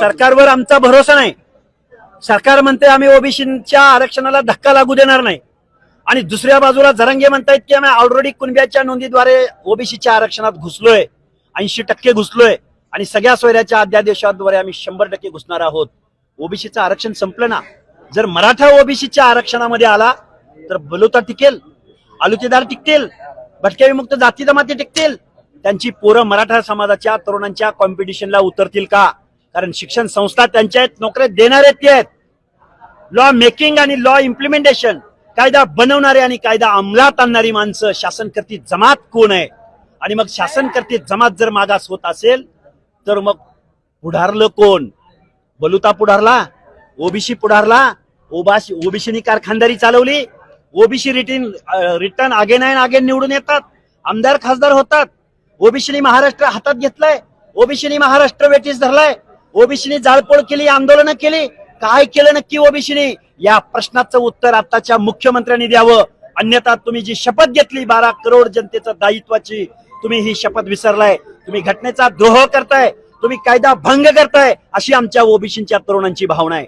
सरकारवर आमचा भरोसा नाही. सरकार म्हणते आम्ही ओबीसीच्या आरक्षणाला धक्का लागू देणार नाही. आणि दुसऱ्या बाजूला जरंगे म्हणतायत की आम्ही ऑलरेडी कुणब्याच्या नोंदीद्वारे ओबीसीच्या आरक्षणात घुसलोय ऐंशी टक्के घुसलोय आणि सगळ्या सोयऱ्याच्या अध्यादेशाद्वारे आम्ही शंभर टक्के घुसणार आहोत. ओबीसीचं आरक्षण संपलं ना. जर मराठा ओबीसीच्या आरक्षणामध्ये आला तर बलुता टिकेल आलुतेदार टिकतील भटक्या विमुक्त जाती जमाती टिकतील. त्यांची पोरं मराठा समाजाच्या तरुणांच्या कॉम्पिटिशनला उतरतील का? कारण शिक्षण संस्था त्यांच्या आहेत नोकऱ्या देणारे ते आहेत. लॉ मेकिंग आणि लॉ इम्प्लिमेंटेशन कायदा बनवणारे आणि कायदा अंमलात आणणारी माणसं शासनकर्ती जमात कोण आहे? आणि मग शासनकर्ती जमात जर मागास होत असेल तर मग पुढारलं कोण? बलुता पुढारला? ओबीसी पुढारला? ओबासी ओबीसीनी कारखानदारी चालवली? OBC return return again and again निवडून येतात. आमदार खासदार होतात. ओबीसीनी महाराष्ट्र हातात घेतलाय. ओबीसीनी महाराष्ट्र वेटीस धरलाय. ओबीसीनी जाळपोळ केली आंदोलनं केली. काय केलं नक्की ओबीसीनी? या प्रश्नाचं उत्तर आताच्या मुख्यमंत्र्यांनी द्यावं. अन्यथा तुम्ही जी शपथ घेतली बारा करोड जनतेचं दायित्वाची तुम्ही ही शपथ विसरलाय. तुम्ही घटनेचा द्रोह करताय. तुम्ही कायदा भंग करताय अशी आमच्या ओबीसीच्या तरुणांची भावना आहे.